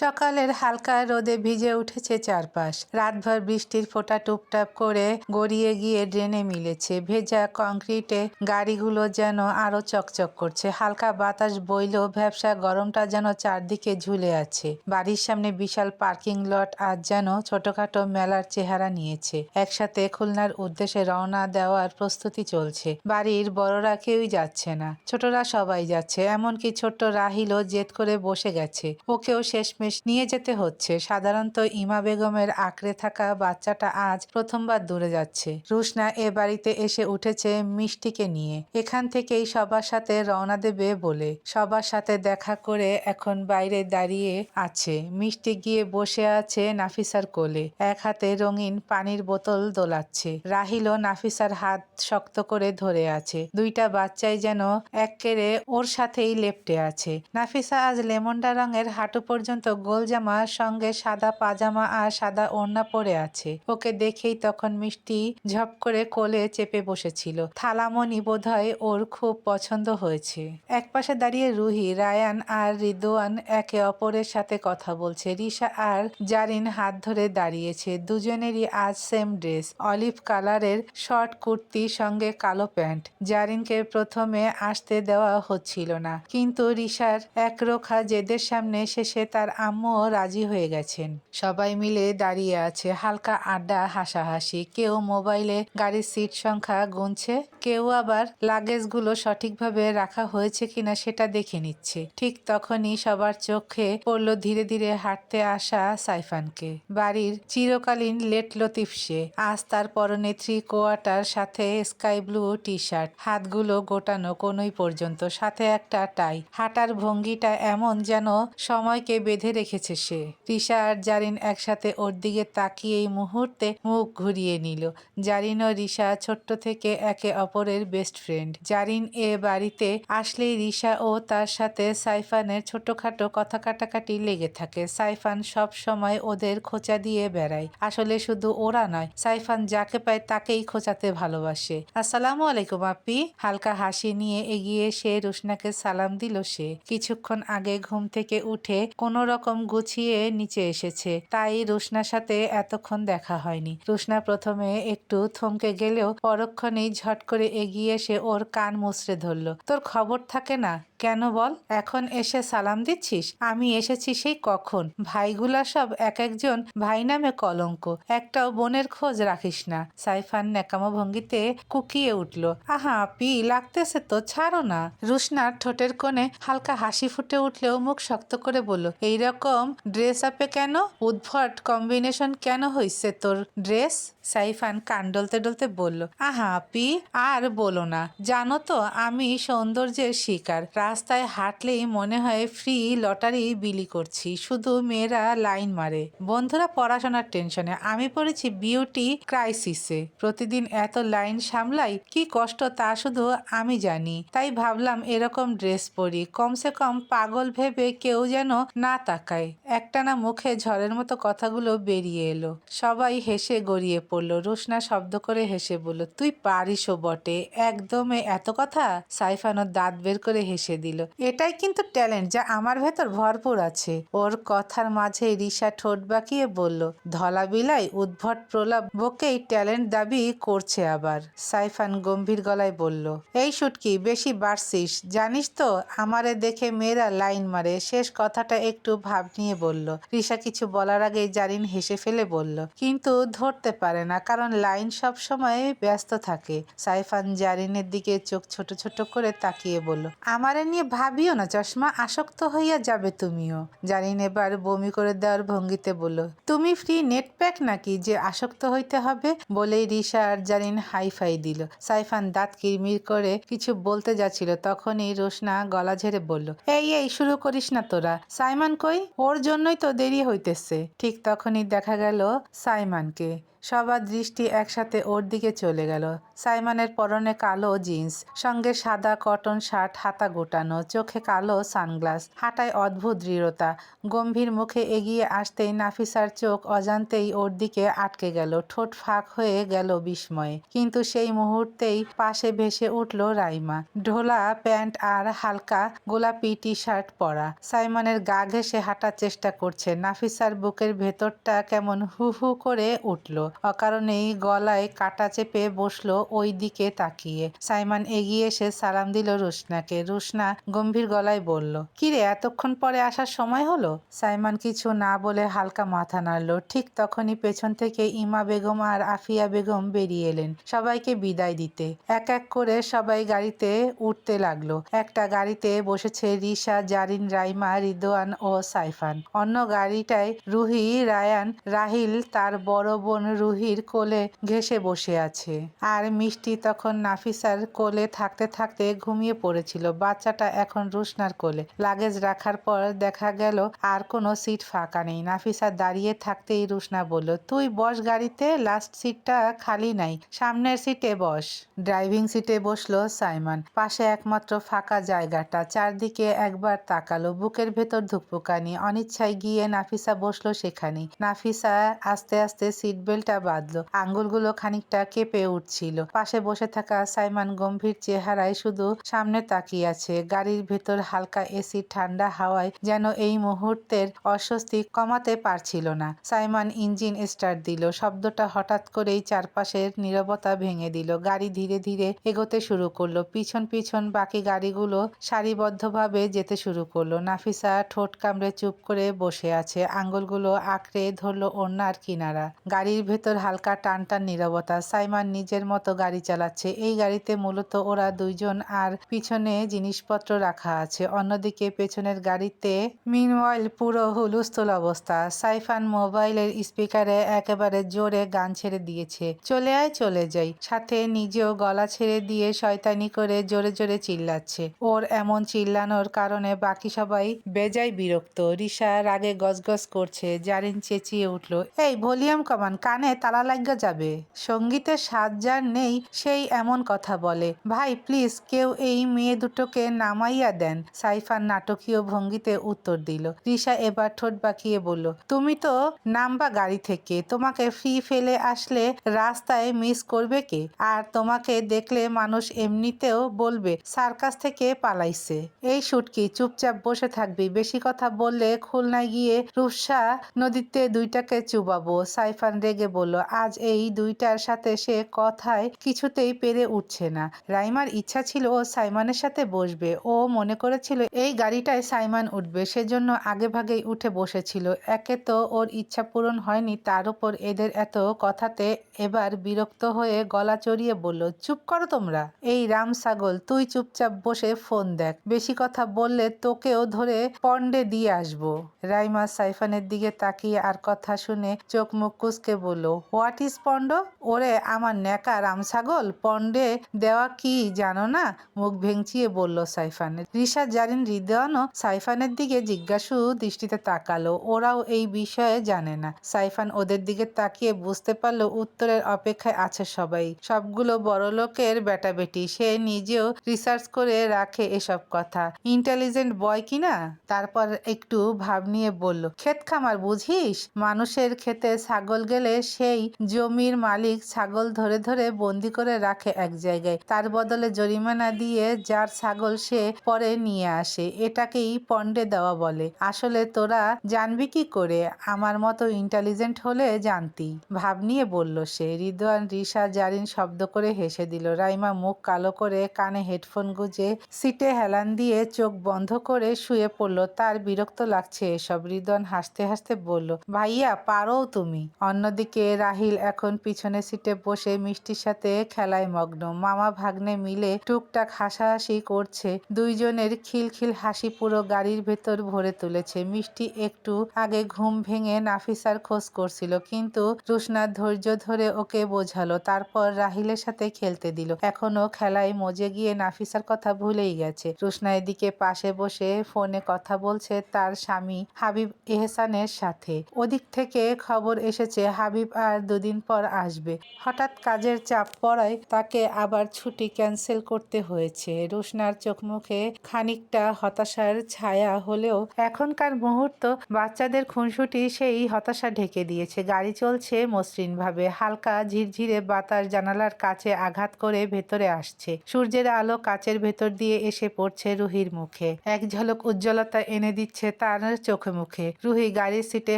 সকালের হালকা রোদে ভিজে উঠেছে চারপাশ। রাতভর বৃষ্টির ফোঁটা টুপটাপ করে গড়িয়ে গিয়ে ড্রেনে মিলেছে। ভেজা কংক্রিটে গাড়িগুলো যেন আরও চকচক করছে। হালকা বাতাস বইলেও ভ্যাবসা গরমটা যেন চারদিকে ঝুলে আছে। বাড়ির সামনে বিশাল পার্কিং লট আজ যেন ছোটখাটো মেলার চেহারা নিয়েছে। একসাথে খুলনার উদ্দেশ্যে রওনা দেওয়ার প্রস্তুতি চলছে। বাড়ির বড়রা কেউই যাচ্ছে না। ছোটরা সবাই যাচ্ছে। এমনকি ছোট্ট রাহিলও জেদ করে বসে গেছে। ওকেও শেষমেশ নিয়ে যেতে হচ্ছে। সাধারণত ইমা বেগমের আঁকড়ে থাকা বাচ্চাটা আজ প্রথমবার দূরে যাচ্ছে। রুশনা এ বাড়িতে এসে উঠেছে মিষ্টিকে নিয়ে। এখান থেকেই সবার সাথে রওনা দেবে বলে। সবার সাথে দেখা করে এখন বাইরে দাঁড়িয়ে আছে। মিষ্টি গিয়ে বসে আছে নাফিসার কোলে। এক হাতে রঙিন পানির বোতল দোলাচ্ছে। রাহিলও নাফিসার হাত শক্ত করে ধরে আছে। দুইটা বাচ্চাই যেন এক কেড়ে ওর সাথেই লেপটে আছে। নাফিসা আজ লেমন্ডা রঙের হাঁটু পর্যন্ত গোল জামার সঙ্গে সাদা পাজামা আর সাদা ওড়না পরে আছে। ওকে দেখেই তখন মিষ্টি ঝপ করে কোলে চেপে বসেছিল। থালামণি বোধহয় ওর খুব পছন্দ হয়েছে। একপাশে দাঁড়িয়ে রুহি, রায়ান আর রিদোয়ান একে অপরের সাথে কথা বলছে। রিশা আর জারিন হাত ধরে দাঁড়িয়েছে। দুজনেরই আজ সেম ড্রেস। অলিভ কালারের শর্ট কুর্তি সঙ্গে কালো প্যান্ট। জারিনকে প্রথমে আসতে দেওয়া হচ্ছিল না। কিন্তু রিশার একরোখা জেদের সামনে শেষে তার আম্মুও রাজি হয়ে গেছেন। সবাই মিলে দাঁড়িয়ে আছে, হালকা আড্ডা, হাসাহাসি। কেউ মোবাইলে গাড়ির সিট সংখ্যা গুনছে, কেউ আবার লাগেজগুলো সঠিকভাবে রাখা হয়েছে কিনা সেটা দেখে নিচ্ছে। ঠিক তখনই সবার চোখে পড়ল ধীরে ধীরে হাঁটতে আসা সাইফানকে। বাড়ির চিরকালীন লেট লতিফ সে। আজ তার পরনে থ্রি কোয়ার্টার সাথে স্কাই ব্লু টি শার্ট হাতগুলো গোটানো কোনোই পর্যন্ত, সাথে একটা টাই। হাঁটার ভঙ্গিটা এমন যেন সময়কে বেঁধে রেখেছে সে। রিশা আর জারিন একসাথে ওর দিকে তাকিয়ে এই মুহূর্তে মুখ ঘুরিয়ে নিল। জারিন ও রিশা ছোট্ট থেকে একে অপরের বেস্ট ফ্রেন্ড জারিন এ বাড়িতে আসলেই রিশা ও তার সাথে সাইফানের ছোটখাটো কথা কাটাকাটি লেগে থাকে। সাইফান সব সময় ওদের খোঁচা দিয়ে বেড়ায়। আসলে শুধু ওরা নয়, সাইফান যাকে পায় তাকেই খোঁচাতে ভালোবাসে। আসসালামু আলাইকুম আপি। হালকা হাসি নিয়ে এগিয়ে সে রুশনাকে সালাম দিল সে। কিছুক্ষণ আগে ঘুম থেকে উঠে কোনো রকম গুছিয়ে নিচে এসেছে। তাই রোশনার সাথে এতক্ষণ দেখা হয়নি। রুশনা প্রথমে একটু থমকে গেলেও পরক্ষণেই ঝট করে এগিয়ে এসে ওর কান মুচড়ে ধরল। তোর খবর থাকে না? কেন বল? এখন এসে সালাম দিচ্ছিস? আমি এসেছি সেই কখন? ভাইগুলা সব এক একজন ভাই নামে কলঙ্ক। একটাও বোনের খোঁজ রাখিস না। সাইফান ন্যাকামো ভঙ্গিতে কুকিয়ে উঠল। আহা পি লাগতেছে তো, ছাড়ো না। রুশনার ঠোঁটের কোণে হালকা হাসি ফুটে উঠলেও মুখ শক্ত করে বলল, এইরকম ড্রেস আপে কেন? উদ্ভট কম্বিনেশন কেন হইছে তোর ড্রেস সাইফান কান ডলতে ডলতে বলল, আহা পি আর বলো না। জানো তো, আমি সৌন্দর্যের শিকার। রাস্তায় হাঁটলেই মনে হয় ফ্রি লটারি বিলি করছি। শুধু মেয়েরা লাইন মারে। বন্ধুরা পড়াশোনার টেনশনে। আমি পড়েছি বিউটি ক্রাইসিসে। প্রতিদিন এত লাইন সামলাই, কি কষ্ট তা শুধু আমি জানি। তাই ভাবলাম এরকম ড্রেস পরি। কমসে কম পাগল ভেবে কেউ যেন না তাকায়। একটানা মুখে ঝড়ের মতো কথাগুলো বেরিয়ে এলো। সবাই হেসে গড়িয়ে পড়ল রুশনা শব্দ করে হেসে বলল, তুই পারিসও বটে। একদমে এত কথা সাইফানো দাঁত বের করে হেসে দিল, এটাই কিন্তু ট্যালেন্ট যা আমার ভেতর ভরপুর আছে। ওর কথার মাঝে রিসা ঠোঁট বাঁকিয়ে বলল, ধলা বিলাই, উদ্ভট প্রলাপ বকেই ট্যালেন্ট দাবি করছে আবার। সাইফান গম্ভীর গলায় বলল, এই শুটকি বেশি বাড়ছিস, জানিস তো, আমারে দেখে মেয়েরা লাইন মারে। শেষ কথাটা একটু ভাব নিয়ে বলল রিসা কিছু বলার আগেই জারিন হেসে ফেলে বলল, কিন্তু ধরতে পারে না। কারণ লাইন সব সময় ব্যস্ত থাকে। সাইফান জারিনের দিকে চোখ ছোট ছোট করে তাকিয়ে বলল, আমারে নিয়ে ভাবিও না, চশমা আসক্ত হইয়া যাবে তুমিও। জারিন এবার বমি করে দেওয়ার ভঙ্গিতে বলল, তুমি ফ্রি নেট প্যাক নাকি যে আসক্ত হইতে হবে? বলেই রিসা আর জারিন হাইফাই দিল। সাইফান দাঁত কিরমির করে কিছু বলতে যাচ্ছিল। তখনই রোশনা গলা ঝেড়ে বলল, এই এই, শুরু করিস না তোরা। সাইমান কই? ওর জন্যই তো দেরি হইতেছে। ঠিক তখনই দেখা গেল সাইমানকে। সবার দৃষ্টি একসাথে ওর দিকে চলে গেল। সাইমনের পরনে কালো জিন্স, সঙ্গে সাদা কটন শার্ট হাতা গোটানো, চোখে কালো সানগ্লাস, হাঁটায় অদ্ভুত দৃঢ়তা। গম্ভীর মুখে এগিয়ে আসতেই নাফিসার চোখ অজান্তেই ওর দিকে আটকে গেল, ঠোঁট ফাঁক হয়ে গেল বিস্ময়ে। কিন্তু সেই মুহূর্তেই পাশে ভেসে উঠল রাইমা। ঢোলা প্যান্ট আর হালকা গোলাপি টি শার্ট পরা। সাইমনের গা ঘেসে হাঁটার চেষ্টা করছে। নাফিসার বুকের ভেতরটা কেমন হু হু করে উঠল। অকারণেই গলায় কাটা চেপে বসল ওই দিকে তাকিয়ে। সাইমান এগিয়ে এসে সালাম দিল রুশনাকে। রুশনা গম্ভীর গলায় বলল, কিরে, এতক্ষণ পরে আসার সময় হলো? সাইমান কিছু না বলে হালকা মাথা নাড়ল। ঠিক তখনই পেছন থেকে ইমা বেগম আর আফিয়া বেগম বেরিয়ে এলেন সবাইকে বিদায় দিতে। এক এক করে সবাই গাড়িতে উঠতে লাগল। একটা গাড়িতে বসেছে রিশা, জারিন, রাইমা রিদোয়ান ও সাইফান। অন্য গাড়িটায় রুহি, রায়ান, রাহিল তার বড় বোন রুহির কোলে ঘেসে বসে আছে। আর মিষ্টি তখন নাফিসার কোলে থাকতে থাকতে ঘুমিয়ে পড়েছিল। বাচ্চাটা এখন রুশনার কোলে। লাগেজ রাখার পর দেখা গেল আর কোনো সিট ফাঁকা নেই। নাফিসা দাঁড়িয়ে থাকতেই রুশনা বলল, তুই বস গাড়িতে, লাস্ট সিটটা খালি নাই, সামনের সিটে বস। ড্রাইভিং সিটে বসল সাইমান। পাশে একমাত্র ফাঁকা জায়গাটা, চারদিকে একবার তাকালো, বুকের ভেতর ধুকপুকানি, অনিচ্ছায় গিয়ে নাফিসা বসল সেখানে নাফিসা আস্তে আস্তে সিট বেল্টটা বাঁধলো, আঙ্গুলগুলো খানিকটা কেঁপে উঠছিল। পাশে বসে থাকা সাইমান গম্ভীর চেহারায় শুধু সামনে তাকিয়ে আছে। গাড়ির ভেতর হালকা এসি, ঠান্ডা হাওয়ায় যেন এই মুহূর্তের অস্বস্তি কমাতে পারছিল না। সাইমান ইঞ্জিন স্টার্ট দিল, শব্দটা হঠাৎ করেই চারপাশের নীরবতা ভেঙে দিল। গাড়ি ধীরে ধীরে এগোতে শুরু করল। পিছন পিছন বাকি গাড়িগুলো সারিবদ্ধভাবে যেতে শুরু করল। নাফিসা ঠোঁট কামড়ে চুপ করে বসে আছে। আঙ্গুলগুলো আঁকড়ে ধরলো ওড়নার কিনারা। গাড়ির ভেতর হালকা টান টান নীরবতা। সাইমান নিজের মতো গাড়ি চালাচ্ছে। এই গাড়িতে মূলত ওরা দুইজন আর পিছনে জিনিসপত্র রাখা আছে। অন্যদিকে পেছনের গাড়িতে মিনওয়াইল পুরো হুলস্থুল অবস্থা। সাইফান মোবাইলের স্পিকারে একেবারে জোরে গান ছেড়ে দিয়েছে। চলে আয়, চলে যাই। সাথে নিজেও গলা ছেড়ে দিয়ে শয়তানি করে জোরে জোরে চিল্লাচ্ছে। ওর এমন চিল্লানোর কারণে বাকি সবাই বেজায় বিরক্ত। রিসা রাগে গজগজ করছে, জারিন চেঁচিয়ে উঠল, এই ভলিউম কমান, কানে তালা লাগা যাবে। সঙ্গীতের সাজ যার নেই, সেই এমন কথা বলে। ভাই প্লিজ কেউ এই মেয়ে দুটোকে নামাইয়া দেন। সাইফান নাটকীয় ভঙ্গিতে উত্তর দিল। রিসা এবার ঠোঁট বাঁকিয়ে বলল, তুমি তো নামবা গাড়ি থেকে, তোমাকে ফ্রি ফেলে আসলে রাস্তায় মিস করবে কে? আর তোমাকে দেখলে মানুষ এমনিতেও বলবে, সার্কাস থেকে পালাইছে। এই শুটকি চুপচাপ বসে থাকবি, বেশি কথা বললে খুলনায় গিয়ে রূপসা নদীতে দুইটাকে চুবাবো। সাইফান রেগে বলল, আজ এই দুইটার সাথে সে কথায় কিছুতেই পেরে উঠছে না। রাইমার ইচ্ছা ছিল ও সাইমানের সাথে বসবে। ও মনে করেছিল, এই গাড়িটায় সাইমান উঠবে। সেজন্য আগে ভাগেই উঠে বসেছিল। একে তো ওর ইচ্ছা পূরণ হয়নি, তার উপর এদের এত কথাতে এবার বিরক্ত হয়ে গলা চড়িয়ে বলল, চুপ করো তোমরা। এই রাম ছাগল, তুই চুপচাপ বসে ফোন দেখ। বেশি কথা বললে তোকেও ধরে পন্ডে দিয়ে আসব। রাইমা সাইফানের দিকে তাকিয়ে আর কথা শুনে চোখ মুখ কুচকে বলল, হোয়াট ইজ পন্ড ওরে, আমার ন্যাকা রাম ছাগল পন্ডে দেওয়া কি জানো না? মুখ ভেঙচিয়ে বলল সাইফান। রিশা জারিন হৃদয়ানও সাইফানের দিকে জিজ্ঞাসু দৃষ্টিতে তাকালো। ওরাও এই বিষয়ে জানে না। সাইফান ওদের দিকে তাকিয়ে বুঝতে পারল উত্তরের অপেক্ষায় আছে সবাই। সবগুলো বড় লোকের বেটা বেটি সে নিজেও রিসার্চ করে রাখে এসব কথা। ইন্টেলিজেন্ট বয় কিনা তারপর একটু ভাব নিয়ে বলল, ক্ষেত খামার বুঝিস? মানুষের ক্ষেতে ছাগল গেলে সেই জমির মালিক ছাগল ধরে ধরে বন্দি করে রাখে এক জায়গায়। তার বদলে জরিমানা দিয়ে যার ছাগল সে পরে নিয়ে আসে, এটাকেই পন্ডে দেওয়া বলে। আসলে তোরা জানবি কি করে? আমার মতো ইন্টেলিজেন্ট হলে জানতি। ভাব নিয়ে বলল সে। রিদওয়ান রিসা জারিন শব্দ করে হেসে দিল। রাইমা মুখ কালো করে কানে হেডফোন গুজে সিটে হেলান দিয়ে চোখ বন্ধ করে শুয়ে পড়ল। তার বিরক্ত লাগছে এসব। রিদওয়ান হাসতে হাসতে বলল, ভাইয়া, পারো তুমি। অন্যদিকে রাহিল এখন পিছনে সিটে বসে মিষ্টির সাথে খেলায় মগ্ন। মামা ভাগ্নে মিলে টুকটাক হাসাহাসি করছে। দুইজনের খিলখিল হাসি পুরো গাড়ির ভেতর ভরে তুলেছে। মিষ্টি একটু আগে ঘুম ভেঙে নাফিসার খোঁজ করছিল, কিন্তু রুশনা ধৈর্য ধরে ওকে বোঝালো, তারপর রাহিলের সাথে খেলতে দিল। এখনও খেলায় মজে গিয়ে নাফিসার কথা ভুলেই গেছে। রুশনা এদিকে পাশে বসে ফোনে কথা বলছে তার স্বামী হাবিব এহসানের সাথে। ওদিক থেকে খবর এসেছে হাবিব আর দুদিন পর আসবে। হঠাৎ কাজের চাপ পড়ায় তাকে আবার ছুটি ক্যান্সেল করতে হয়েছে। রোশনার চোখ মুখে খানিকটা হতাশার ছায়া হলেও এখনকার মুহূর্ত বাচ্চাদের খুনসুটি সেই হতাশা ঢেকে দিয়েছে। গাড়ি চলছে মসৃণভাবে, হালকা ঝিরঝিরে বাতাস জানালার কাছে আঘাত করে ভেতরে আসছে। সূর্যের আলো কাচের ভেতর দিয়ে এসে পড়ছে রুহির মুখে। এক ঝলক উজ্জ্বলতা এনে দিচ্ছে তার চোখে মুখে রুহি গাড়ির সিটে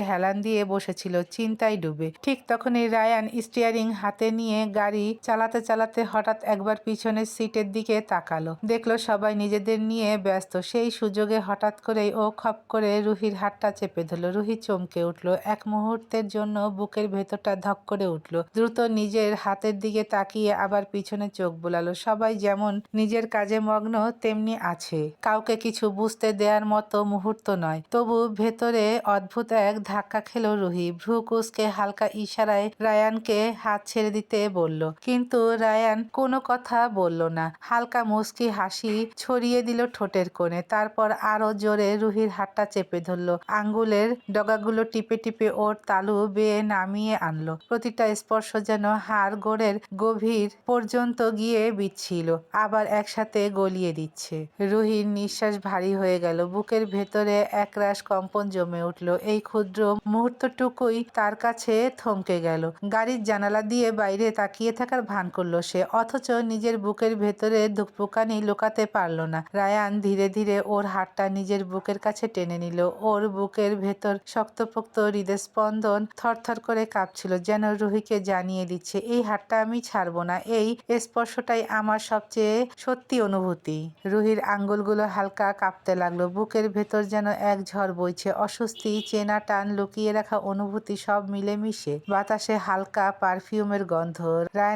হেলান দিয়ে বসেছিল, চিন্তায় ডুবে। ঠিক তখনই রায়ান স্টিয়ারিং হাতে নিয়ে গাড়ি চালাতে চালাতে হঠাৎ একবার পিছনের সিটের দিকে তাকালো। দেখল সবাই নিজেদের নিয়ে ব্যস্ত। সেই সুযোগে হঠাৎ করেই ও খপ করে রুহির হাতটা চেপে ধরলো। রুহি চমকে উঠল। এক মুহূর্তের জন্য বুকের ভেতরটা ধক করে উঠল। দ্রুত নিজের হাতের দিকে তাকিয়ে আবার পিছনে চোখ বুলালো। সবাই যেমন নিজের কাজে মগ্ন, তেমনি আছে। কাউকে কিছু বুঝতে দেওয়ার মতো মুহূর্ত নয়। তবু ভেতরে অদ্ভুত এক ধাক্কা খেলো রুহি। ভ্রু কুসকে হালকা ইশারায় রায়ানকে হাত ছেড়ে দিতে বলল। কিন্তু রায়ান কোনো কথা বলল না। হালকা মুস্কি হাসি ছড়িয়ে দিল ঠোঁটের কোণে। তারপর আরও জোরে রুহির হাতটা চেপে ধরলো। আঙ্গুলের ডগাগুলো টিপে টিপে ওর তালু বেয়ে নামিয়ে আনলো। প্রতিটা স্পর্শ যেন হাড় গোড়ের গভীর পর্যন্ত গিয়ে বিচ্ছিল আবার একসাথে গলিয়ে দিচ্ছে। রুহির নিঃশ্বাস ভারী হয়ে গেল। বুকের ভেতরে একরাশ কম্পন জমে উঠল। এই ক্ষুদ্র মুহূর্তটুকুই তার কাছে থমকে গেল। গাড়ির জানালা দিয়ে বাইরে তাকিয়ে থাকার ভান করল সে, অথচ নিজের বুকের ভেতরে ধুকপুকানি লুকাতে পারল না। রায়ান ধীরে ধীরে ওর হাতটা নিজের বুকের কাছে টেনে নিল। ওর বুকের ভেতর শক্তপোক্ত হৃদস্পন্দন থরথর করে কাঁপছিল, যেন রুহিকে জানিয়ে দিচ্ছে, এই হাতটা আমি ছাড়বো না, এই স্পর্শটাই আমার সবচেয়ে সত্যি অনুভূতি। রুহির আঙ্গুলগুলো হালকা কাঁপতে লাগল, বুকের ভেতর যেন এক ঝড় বইছে, অস্বস্তি, চেনা টান লুকিয়ে রাখা অনুভূতি সব মিলেমিশে, বাতাসে হালকা পারফিউমের গন্ধ।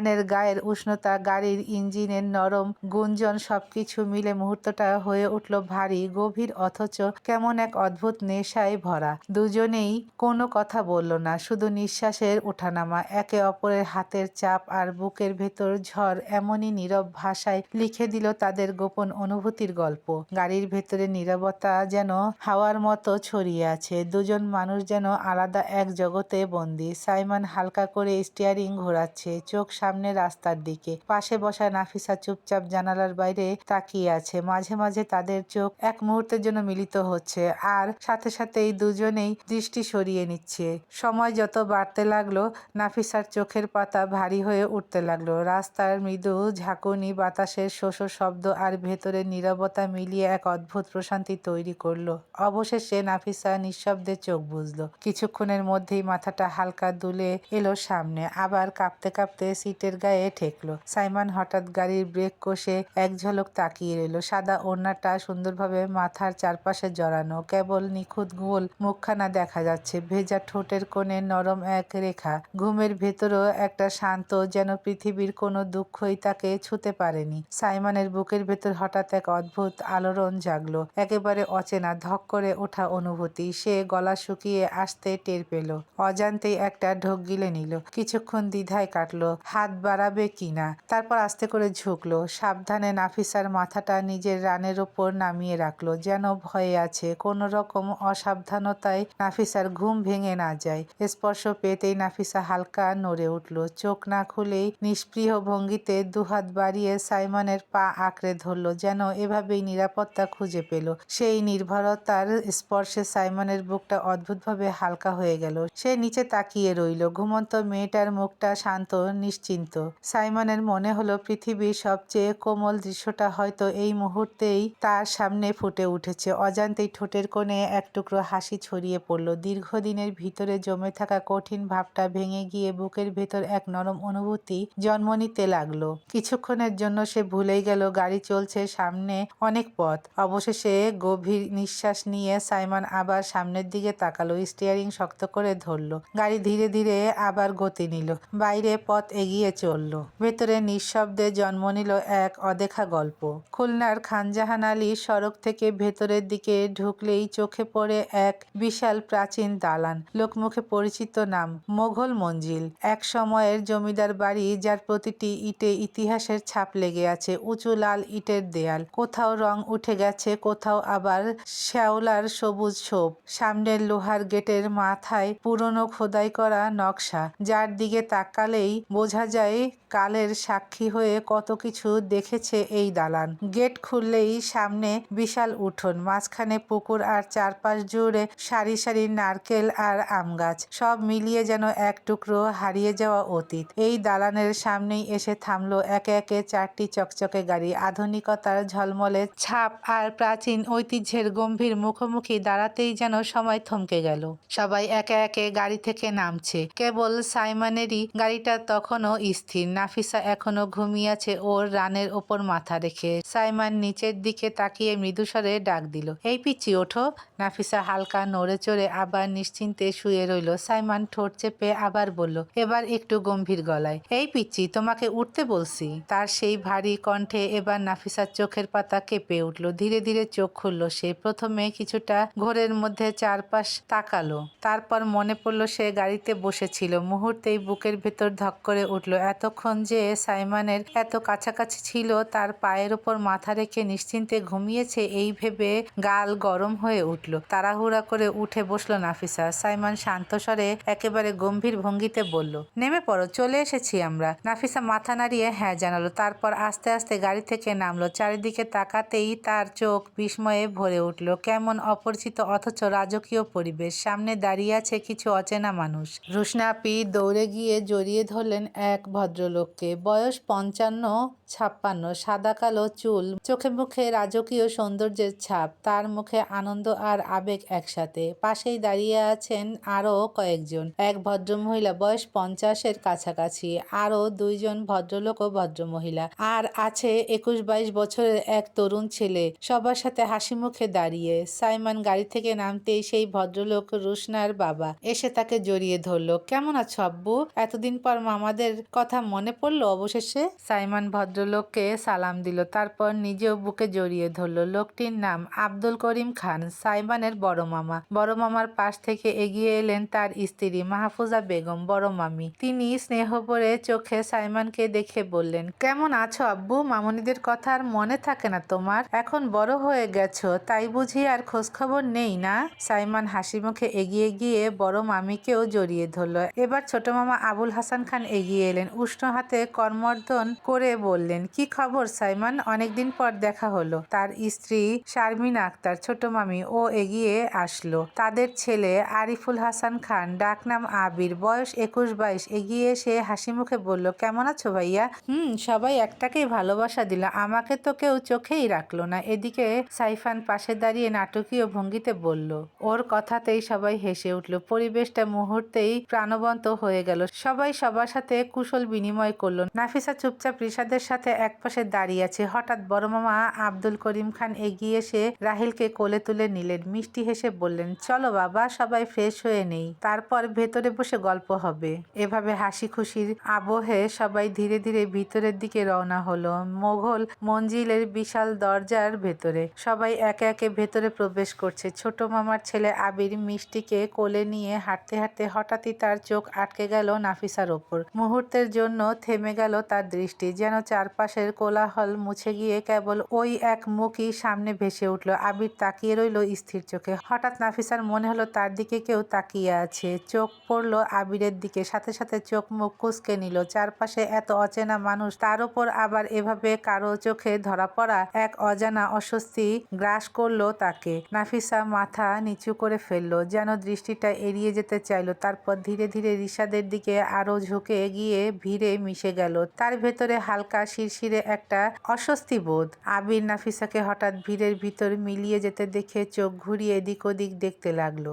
রায়নের গায়ের উষ্ণতা, গাড়ির ইঞ্জিনের নরম গুঞ্জন সবকিছু মিলে মুহূর্তটা হয়ে উঠল ভারী, গভীর, অথচ কেমন এক অদ্ভুত নেশায় ভরা। দুজনেই কোনো কথা বলল না, শুধু নিঃশ্বাসের ওঠানামা। একে অপরের হাতের চাপ আর বুকের ভেতর ঝড় এমনই নীরব ভাষায় লিখে দিল তাদের গোপন অনুভূতির গল্প। গাড়ির ভেতরে নীরবতা যেন হাওয়ার মতো ছড়িয়ে আছে। দুজন মানুষ যেন আলাদা এক জগতে বন্দি। সাইমন হালকা করে স্টিয়ারিং ঘোরাচ্ছে, চোখ সামনে রাস্তার দিকে। পাশে বসা নাফিসা চুপচাপ জানালার বাইরে তাকিয়ে আছে। মাঝে মাঝে তাদের চোখ এক মুহূর্তের জন্য মিলিত হচ্ছে আর সাথে সাথেই দুজনেই দৃষ্টি সরিয়ে নিচ্ছে। সময় যত বাড়তে লাগল, নাফিসার চোখের পাতা ভারী হয়ে উঠতে লাগল। রাস্তার মৃদু ঝাঁকুনি, বাতাসের শোষ শব্দ আর ভেতরের নীরবতা মিলিয়ে এক অদ্ভুত প্রশান্তি তৈরি করল। অবশেষে নাফিসা নিঃশব্দে চোখ বুঝলো কিছুক্ষণের মধ্যেই মাথাটা হালকা দুলে এলো সামনে। আবার কাঁপতে কাঁপতে সিটের গায়ে ঠেকলো। সাইমান হঠাৎ গাড়ির ব্রেক কষে এক ঝলক তাকিয়ে রইল। সাদা ওড়নাটা সুন্দরভাবে মাথার চারপাশে জড়ানো। কেবল নিখুঁত গোল মুখখানা দেখা যাচ্ছে। ভেজা ঠোঁটের কোণে নরম এক রেখা। ঘুমের ভেতরও একটা শান্ত যেন পৃথিবীর কোনো দুঃখই তাকে ছুতে পারেনি। সাইমানের বুকের ভেতর হঠাৎ এক অদ্ভুত আলোড়ন জাগলো। একেবারে অচেনা, ধক করে ওঠা অনুভূতি। সে গলা শুকিয়ে আসতে টের পেল। অজান্তেই একটা ঢোক গিলে নিল। কিছুক্ষণ দ্বিধায় কাটলো। হাত বাড়াবে কিনা তারপর আস্তে করে ঝুঁকলো। সাবধানে নাফিসার মাথাটা নিজের রানের ওপর নামিয়ে রাখল। যেন ভয়ে আছে, কোনো রকম অসাবধানতায় নাফিসার ঘুম ভেঙে না যায়। স্পর্শ পেতেই নাফিসা হালকা নড়ে উঠল। চোখ না খুলেই নিষ্প্রিয় ভঙ্গিতে দুহাত বাড়িয়ে সাইমনের পা আঁকড়ে ধরলো, যেন এভাবেই নিরাপত্তা খুঁজে পেল। সেই নির্ভরতার স্পর্শে সাইমনের বুকটা অদ্ভুতভাবে হালকা হয়ে গেল। সে নিচে তাকিয়ে রইল। ঘুমন্ত মেয়েটার মুখটা শান্ত, নিশ্চিন্ত। সাইমনের মনে হলো পৃথিবীর সবচেয়ে কোমল দৃশ্যটা হয়তো এই মুহূর্তেই তার সামনে ফুটে উঠেছে। অজান্তেই ঠোঁটের কোণে এক টুকরো হাসি ছড়িয়ে পড়ল। দীর্ঘদিনের ভিতরে জমে থাকা কঠিন ভাবটা ভেঙে গিয়ে বুকের ভেতর এক নরম অনুভূতি জন্ম নিতে লাগল। কিছুক্ষণের জন্য সে ভুলেই গেল, গাড়ি চলছে সামনে অনেক পথ। অবশেষে গভীর নিঃশ্বাস নিয়ে সাইমন আবার সামনের দিকে তাকালো, স্টিয়ারিং শক্ত করে ধরলো। গাড়ি ধীরে ধীরে আবার গতি নিল। বাইরে পথ এগিয়ে চলল। ভেতরে নিঃশব্দে জন্ম নিল এক অদেখা গল্প। খুলনার খানজাহান আলী সড়ক থেকে ভেতরের দিকে ঢুকলেই চোখে পড়ে এক বিশাল প্রাচীন দালান, লোকমুখে পরিচিত নাম মোঘল মঞ্জিল। এক সময়ের জমিদার বাড়ি যার প্রতিটি ইটে ইতিহাসের ছাপ লেগে আছে, উঁচু লাল ইটের দেয়াল। কোথাও রং উঠে গেছে, কোথাও আবার শ্যাওলার সবুজ ছোপ। সামনের লোহার গেটের মাথায় পুরনো খোদাই করা নকশা, যার দিকে তাকালেই বোঝা যায় নাফিসাই কালের সাক্ষী হয়ে কত কিছু দেখেছে এই দালান। গেট খুললেই সামনে বিশাল উঠোন, মাঝখানে পুকুর আর চারপাশ জুড়ে সারি সারি নারকেল আর আম গাছ, সব মিলিয়ে যেন এক টুকরো হারিয়ে যাওয়া অতীত। এই দালানের সামনেই এসে থামলো একে একে চারটি চকচকে গাড়ি। আধুনিকতার ঝলমলে ছাপ আর প্রাচীন ঐতিহ্যের গম্ভীর মুখোমুখি দাঁড়াতেই যেন সময় থমকে গেল। সবাই একে একে গাড়ি থেকে নামছে। কেবল সাইমানেরই গাড়িটা তখনও স্থির। নাফিসা এখনও ঘুমিয়ে আছে, ওর রানের ওপর মাথা রেখে। সাইমান নিচের দিকে তাকিয়ে মৃদুস্বরে ডাক দিল, এই পিচ্ছি ওঠো। নাফিসা হালকা নড়ে চড়ে আবার নিশ্চিন্তে শুয়ে রইল। সাইমান ঠোঁট চেপে আবার বলল, এবার একটু গম্ভীর গলায়। এই পিচ্ছি তোমাকে উঠতে বলছি। তার সেই ভারী কণ্ঠে এবার নাফিসার চোখের পাতা কেঁপে উঠল। ধীরে ধীরে চোখ খুলল, সে প্রথমে কিছুটা ঘোরের মধ্যে চারপাশ তাকালো। তারপর মনে পড়ল সে গাড়িতে বসেছিল। মুহূর্তেই বুকের ভেতর ধক করে উঠল। এতক্ষণ যে সাইমানের এত কাছাকাছি ছিল, তার পায়ের ওপর মাথা রেখে নিশ্চিন্তে ঘুমিয়েছে, এই ভেবে গাল গরম হয়ে উঠল। তাড়াহুড়া করে উঠে বসল নাফিসা। সাইমান শান্ত স্বরে একেবারে গম্ভীর ভঙ্গিতে বলল, নেমে পড়ো, চলে এসেছি আমরা। নাফিসা মাথা নাড়িয়ে হ্যাঁ জানালো। তারপর আস্তে আস্তে গাড়ি থেকে নামলো। চারিদিকে তাকাতেই তার চোখ বিস্ময়ে ভরে উঠল। কেমন অপরিচিত অথচ রাজকীয় পরিবেশ। সামনে দাঁড়িয়ে আছে কিছু অচেনা মানুষ। রুশনাপি দৌড়ে গিয়ে জড়িয়ে ধরলেন এক ভদ্রলোককে। বয়স পঞ্চান্ন, ছাপ্পান্ন, সাদা কালো চুল, চোখে মুখে রাজকীয় সৌন্দর্যের ছাপ, তার মুখে আনন্দ আর আবেগ একসাথে। পাশেই দাঁড়িয়ে আছেন আরও কয়েকজন। এক ভদ্রমহিলা, বয়স পঞ্চাশের কাছাকাছি। আরও দুইজন ভদ্রলোক ও ভদ্রমহিলা। আর আছে একুশ বাইশ বছরের এক তরুণ ছেলে। সবার সাথে হাসি মুখে দাঁড়িয়ে। সাইমান গাড়ি থেকে নামতেই সেই ভদ্রলোক রুশনার বাবা। এসে তাকে জড়িয়ে ধরলো। কেমন আছো আব্বু? এতদিন পর মামাদের কথা মনে পড়ল? অবশেষে সাইমান ভদ্রলোককে সালাম দিল, তারপর নিজেও বুকে জড়িয়ে ধরলো। লোকটির নাম আব্দুল করিম খান, সাইমানের বড় মামা। বড় মামার পাশ থেকে এগিয়ে এলেন তার স্ত্রী মাহফুজা বেগম, বড় মামি। তিনি স্নেহ ভরে চোখে সাইমানকে দেখে বললেন, কেমন আছো আব্বু? মামনিদের কথা আর মনে থাকে না তোমার। এখন বড় হয়ে গেছো, তাই বুঝি আর খোঁজখবর নেই না? সাইমান হাসি মুখে এগিয়ে গিয়ে বড় মামিকেও জড়িয়ে ধরলো। এবার ছোট মামা আবুল হাসান খান এগিয়ে এলেন। উষ্ণ হাতে কর্মর্দন করে বললেন, কি খবর সাইমান? অনেকদিন পর দেখা হলো। তার স্ত্রী শারমিন আক্তার, ছোট মামি, ও এগিয়ে আসলো। তাদের ছেলে আরিফুল হাসান খান, ডাকনাম আবির, বয়স একুশ বাইশ। এগিয়ে এসে হাসি মুখে বলল, কেমন আছো ভাইয়া? হুম, সবাই একটাকেই ভালোবাসা দিল। আমাকে তো কেউ চোখেই রাখল না। এদিকে সাইফান পাশে দাঁড়িয়ে নাটকীয় ভঙ্গিতে বলল, ওর কথাতেই সবাই হেসে উঠল। পরিবেশটা মুহূর্তেই প্রাণবন্ত হয়ে গেল। সবাই সবার সাথে কুশল বিনিময় করল। নাফিসা চুপচাপ রিশাদের সাথে একপাশে দাঁড়িয়ে আছে। হঠাৎ বড় মামা আব্দুল করিম খান এগিয়ে এসে রাহিলকে কোলে তুলে নিলেন। মিষ্টি হেসে বললেন, চলো বাবা, সবাই ফ্রেশ হয়ে নেই। তারপর ভেতরে বসে গল্প হবে। এভাবে হাসি খুশির আবহে সবাই ধীরে ধীরে ভিতরের দিকে রওনা হলো। মোঘল মঞ্জিলের বিশাল দরজার ভেতরে সবাই একে একে ভেতরে প্রবেশ করছে। ছোট মামার ছেলে আবির মিষ্টিকে কোলে নিয়ে হাঁটতে হাঁটতে হঠাৎই তার চোখ আটকে গেল নাফিসার ওপর। মুহূর্তের জন্য থেমে গেল তার দৃষ্টি, যেন চারপাশের কোলাহল মুছে গিয়ে কেবল ওই এক মুখই সামনে ভেসে উঠল। আবির তাকিয়ে রইল স্থির চোখে। হঠাৎ নাফিসার মনে হলো তার দিকে কেউ তাকিয়ে আছে। চোখ পড়ল আবিরের দিকে, সাথে সাথে চোখ মুখ কুচকে নিল। চারপাশে এত অচেনা মানুষ, তার উপর আবার এভাবে কারও চোখে ধরা পড়া এক অজানা অস্বস্তি গ্রাস করল তাকে। নাফিসা মাথা নিচু করে ফেলল, যেন দৃষ্টিটা এড়িয়ে যেতে চাইলো। তারপর ধীরে ধীরে রিশাদের দিকে আরও ঝুঁকে গিয়ে ভিড়ে মিশে গেল। তার ভেতরে হালকা শিরশিরে একটা অস্বস্তি বোধ। আবির নাফিসাকে হঠাৎ ভিড়ের ভিতর মিলিয়ে যেতে দেখে চোখ ঘুরিয়ে এদিক ওদিক দেখতে লাগল।